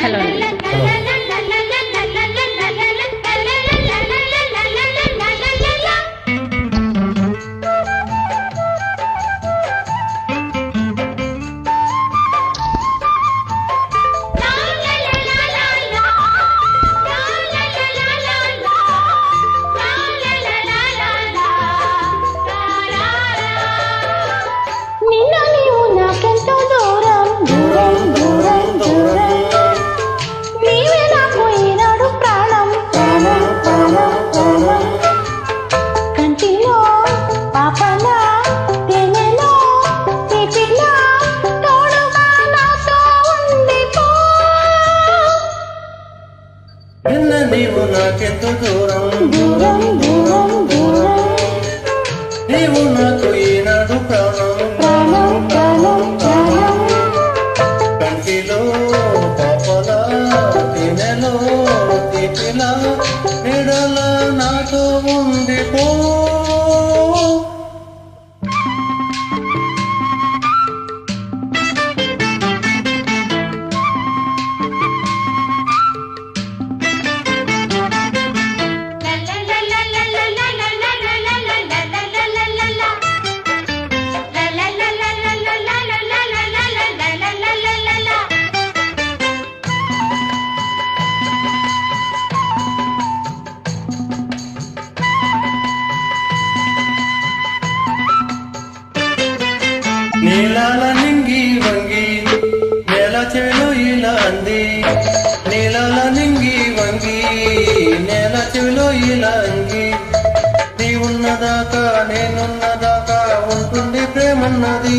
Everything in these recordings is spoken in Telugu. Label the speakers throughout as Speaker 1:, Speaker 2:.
Speaker 1: Hello.
Speaker 2: Hello. నీవు నాకెంత దూరం దూరం దూరం. దూరం నీవు నాకు ఈనాడు ప్రాణం. ప్రాణం ప్రాణం ప్రాణం. కంటిలో పాపల తినెలో తీపిలా
Speaker 3: నిడల నాతో ఉండిపో. నేల నింగి వంగి నేల చెడు ఇలా అంది. నీలాల నింగి వంగి నేల చెవిలో ఇలా అంగి నీ ఉన్నదాకా నేనున్నదాకా ఉంటుంది ప్రేమన్నది.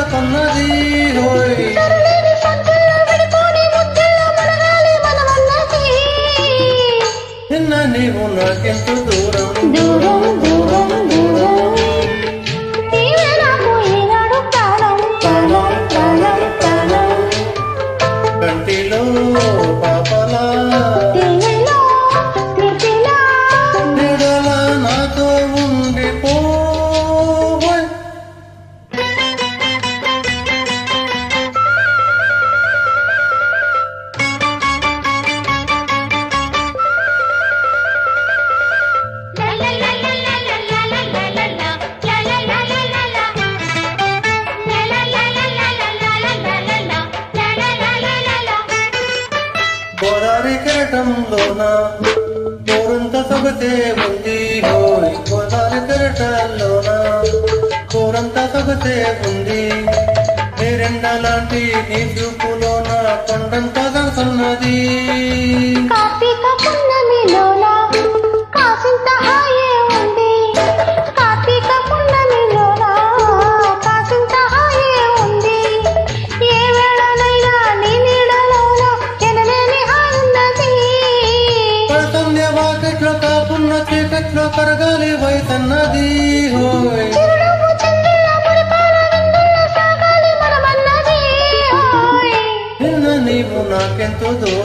Speaker 3: ಕನ್ನಡಿ కెరటంలోన? కోరంత సొగసే ఉంది. హోయ్ గోదావరి కెరటంలోన? కోరంత సొగసే ఉంది. నేరెండ లాంటి నీ చూపులోన? కొండంత సన్నది
Speaker 2: 嘟嘟。